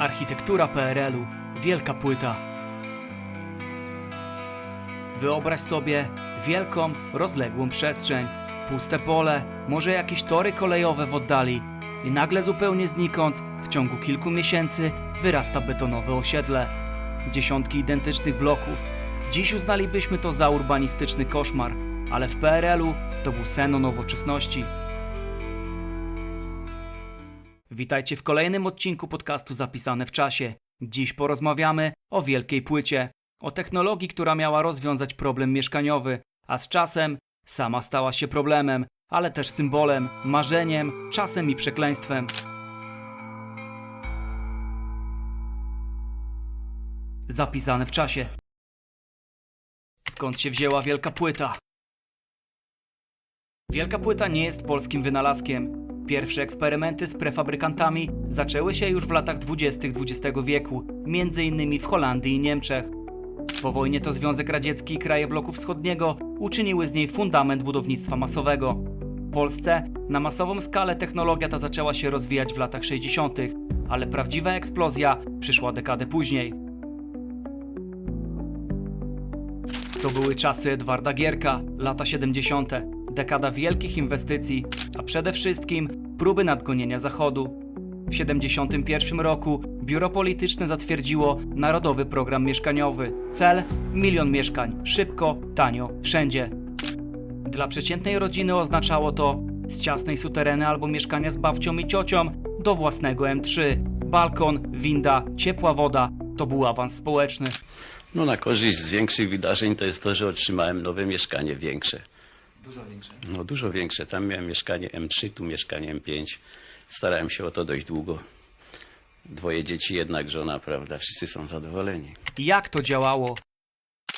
Architektura PRL-u. Wielka płyta. Wyobraź sobie wielką, rozległą przestrzeń, puste pole, może jakieś tory kolejowe w oddali i nagle zupełnie znikąd, w ciągu kilku miesięcy, wyrasta betonowe osiedle. Dziesiątki identycznych bloków. Dziś uznalibyśmy to za urbanistyczny koszmar, ale w PRL-u to był sen o nowoczesności. Witajcie w kolejnym odcinku podcastu Zapisane w czasie. Dziś porozmawiamy o wielkiej płycie, o technologii, która miała rozwiązać problem mieszkaniowy, a z czasem sama stała się problemem, ale też symbolem, marzeniem, czasem i przekleństwem. Zapisane w czasie. Skąd się wzięła wielka płyta? Wielka płyta nie jest polskim wynalazkiem. Pierwsze eksperymenty z prefabrykantami zaczęły się już w latach 20. XX wieku, innymi w Holandii i Niemczech. Po wojnie to Związek Radziecki i kraje bloku wschodniego uczyniły z niej fundament budownictwa masowego. W Polsce na masową skalę technologia ta zaczęła się rozwijać w latach 60., ale prawdziwa eksplozja przyszła dekadę później. To były czasy Edwarda Gierka, lata 70., dekada wielkich inwestycji, a przede wszystkim próby nadgonienia Zachodu. W 71 roku biuro polityczne zatwierdziło Narodowy Program Mieszkaniowy. Cel milion mieszkań, szybko, tanio, wszędzie. Dla przeciętnej rodziny oznaczało to z ciasnej sutereny albo mieszkania z babcią i ciocią do własnego M3. Balkon, winda, ciepła woda to był awans społeczny. No na korzyść z większych wydarzeń to jest to, że otrzymałem nowe mieszkanie większe. Dużo większe. No dużo większe. Tam miałem mieszkanie M3, tu mieszkanie M5. Starałem się o to dość długo. Dwoje dzieci, jednak żona, prawda? Wszyscy są zadowoleni. Jak to działało?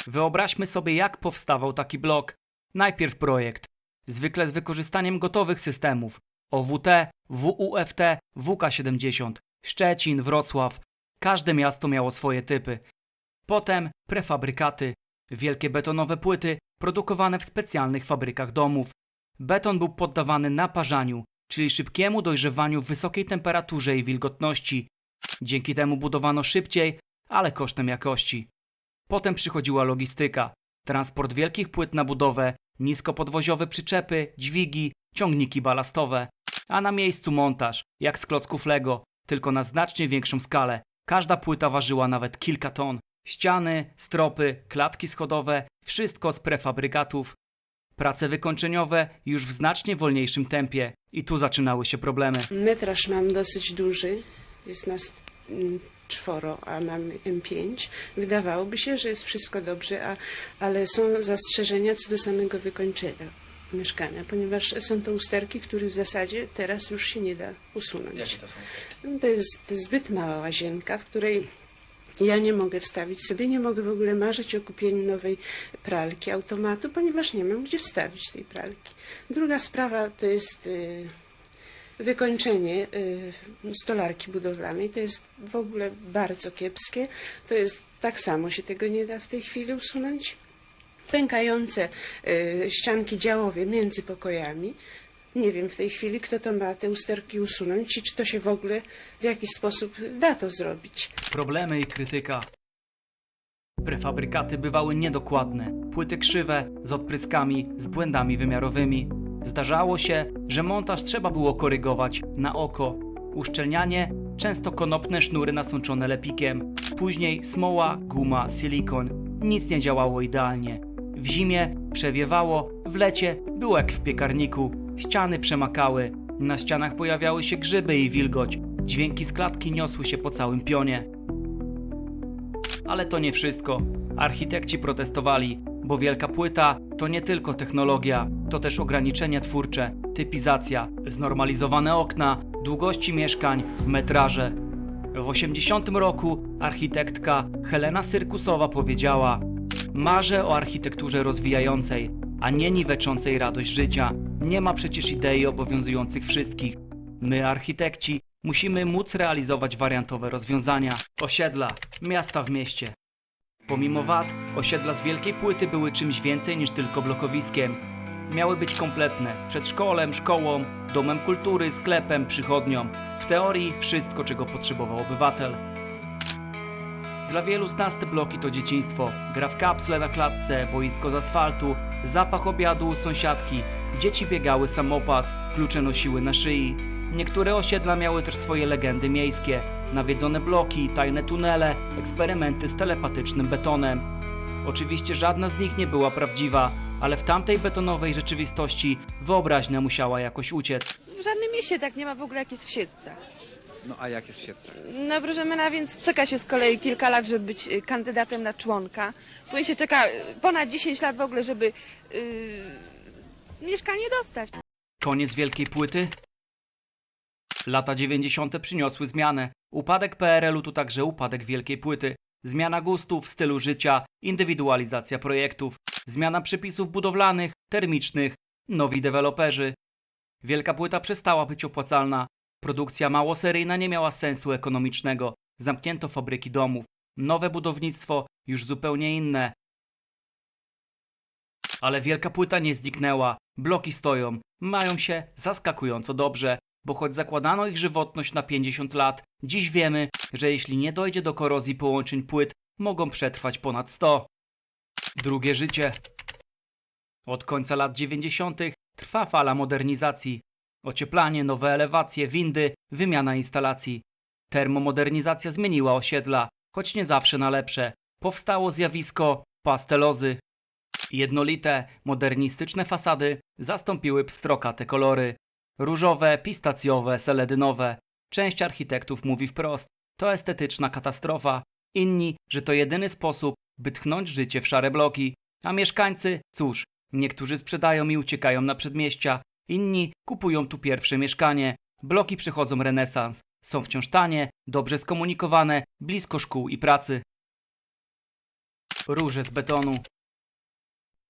Wyobraźmy sobie, jak powstawał taki blok. Najpierw projekt, zwykle z wykorzystaniem gotowych systemów OWT, WUFT, WK70, Szczecin, Wrocław. Każde miasto miało swoje typy. Potem prefabrykaty, wielkie betonowe płyty produkowane w specjalnych fabrykach domów. Beton był poddawany naparzaniu, czyli szybkiemu dojrzewaniu w wysokiej temperaturze i wilgotności. Dzięki temu budowano szybciej, ale kosztem jakości. Potem przychodziła logistyka, transport wielkich płyt na budowę, niskopodwoziowe przyczepy, dźwigi, ciągniki balastowe, a na miejscu montaż, jak z klocków Lego, tylko na znacznie większą skalę. Każda płyta ważyła nawet kilka ton. Ściany, stropy, klatki schodowe, wszystko z prefabrykatów. Prace wykończeniowe już w znacznie wolniejszym tempie i tu zaczynały się problemy. Metraż mam dosyć duży, jest nas mm, czworo, a mam M5. Wydawałoby się, że jest wszystko dobrze, a, ale są zastrzeżenia co do samego wykończenia mieszkania, ponieważ są to usterki, których w zasadzie teraz już się nie da usunąć. Jakie to są? No, To jest zbyt mała łazienka, w której ja nie mogę wstawić sobie, nie mogę w ogóle marzyć o kupieniu nowej pralki, automatu, ponieważ nie mam gdzie wstawić tej pralki. Druga sprawa to jest y, wykończenie y, stolarki budowlanej. To jest w ogóle bardzo kiepskie. To jest tak samo się tego nie da w tej chwili usunąć. Pękające y, ścianki działowe między pokojami. Nie wiem w tej chwili, kto to ma te usterki usunąć i czy to się w ogóle w jakiś sposób da to zrobić. Problemy i krytyka. Prefabrykaty bywały niedokładne, płyty krzywe, z odpryskami, z błędami wymiarowymi. Zdarzało się, że montaż trzeba było korygować na oko. Uszczelnianie, często konopne sznury nasączone lepikiem. Później smoła, guma, silikon. Nic nie działało idealnie. W zimie przewiewało, w lecie było jak w piekarniku. Ściany przemakały, na ścianach pojawiały się grzyby i wilgoć. Dźwięki z klatki niosły się po całym pionie. Ale to nie wszystko. Architekci protestowali, bo wielka płyta to nie tylko technologia, to też ograniczenia twórcze, typizacja, znormalizowane okna, długości mieszkań, metraże. W 80 roku architektka Helena Syrkusowa powiedziała: Marzę o architekturze rozwijającej, a nie niweczącej radość życia. Nie ma przecież idei obowiązujących wszystkich. My, architekci, musimy móc realizować wariantowe rozwiązania. Osiedla, miasta w mieście. Pomimo wad, osiedla z wielkiej płyty były czymś więcej niż tylko blokowiskiem. Miały być kompletne, z przedszkolem, szkołą, domem kultury, sklepem, przychodnią. W teorii wszystko, czego potrzebował obywatel. Dla wielu z nas te bloki to dzieciństwo. Gra w kapsle na klatce, boisko z asfaltu, zapach obiadu sąsiadki. Dzieci biegały samopas, klucze nosiły na szyi. Niektóre osiedla miały też swoje legendy miejskie. Nawiedzone bloki, tajne tunele, eksperymenty z telepatycznym betonem. Oczywiście żadna z nich nie była prawdziwa, ale w tamtej betonowej rzeczywistości wyobraźnia musiała jakoś uciec. W żadnym mieście tak nie ma w ogóle jak jest w Siedlcach. No a jak jest w Siedlcach? No proszę pana, więc czeka się z kolei kilka lat, żeby być y, kandydatem na członka. Później się czeka ponad 10 lat w ogóle, żeby yy, mieszkanie dostać. Koniec wielkiej płyty? Lata 90. przyniosły zmianę. Upadek PRL-u to także upadek wielkiej płyty. Zmiana gustów, stylu życia, indywidualizacja projektów, zmiana przepisów budowlanych, termicznych, nowi deweloperzy. Wielka płyta przestała być opłacalna. Produkcja małoseryjna nie miała sensu ekonomicznego. Zamknięto fabryki domów. Nowe budownictwo już zupełnie inne. Ale wielka płyta nie zniknęła. Bloki stoją, mają się zaskakująco dobrze, bo choć zakładano ich żywotność na 50 lat, dziś wiemy, że jeśli nie dojdzie do korozji połączeń płyt, mogą przetrwać ponad 100. Drugie życie. Od końca lat 90. trwa fala modernizacji. Ocieplanie, nowe elewacje, windy, wymiana instalacji. Termomodernizacja zmieniła osiedla, choć nie zawsze na lepsze. Powstało zjawisko pastelozy. Jednolite, modernistyczne fasady zastąpiły pstrokate kolory. Różowe, pistacjowe, seledynowe. Część architektów mówi wprost, to estetyczna katastrofa. Inni, że to jedyny sposób, by tchnąć życie w szare bloki. A mieszkańcy, cóż, niektórzy sprzedają i uciekają na przedmieścia, inni kupują tu pierwsze mieszkanie. Bloki przechodzą renesans. Są wciąż tanie, dobrze skomunikowane, blisko szkół i pracy. Róże z betonu.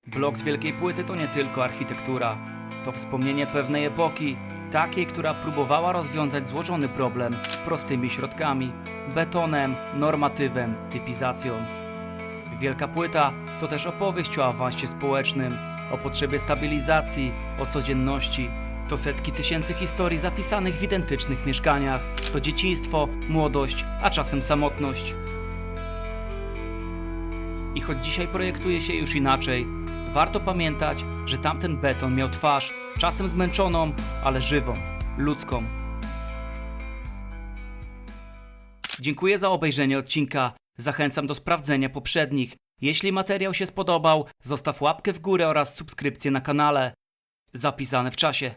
Blok z wielkiej płyty to nie tylko architektura. To wspomnienie pewnej epoki, takiej, która próbowała rozwiązać złożony problem prostymi środkami betonem, normatywem, typizacją. Wielka płyta to też opowieść o awansie społecznym, o potrzebie stabilizacji, o codzienności. To setki tysięcy historii zapisanych w identycznych mieszkaniach. To dzieciństwo, młodość, a czasem samotność. I choć dzisiaj projektuje się już inaczej, warto pamiętać, że tamten beton miał twarz, czasem zmęczoną, ale żywą, ludzką. Dziękuję za obejrzenie odcinka. Zachęcam do sprawdzenia poprzednich. Jeśli materiał się spodobał, zostaw łapkę w górę oraz subskrypcję na kanale. Zapisane w czasie.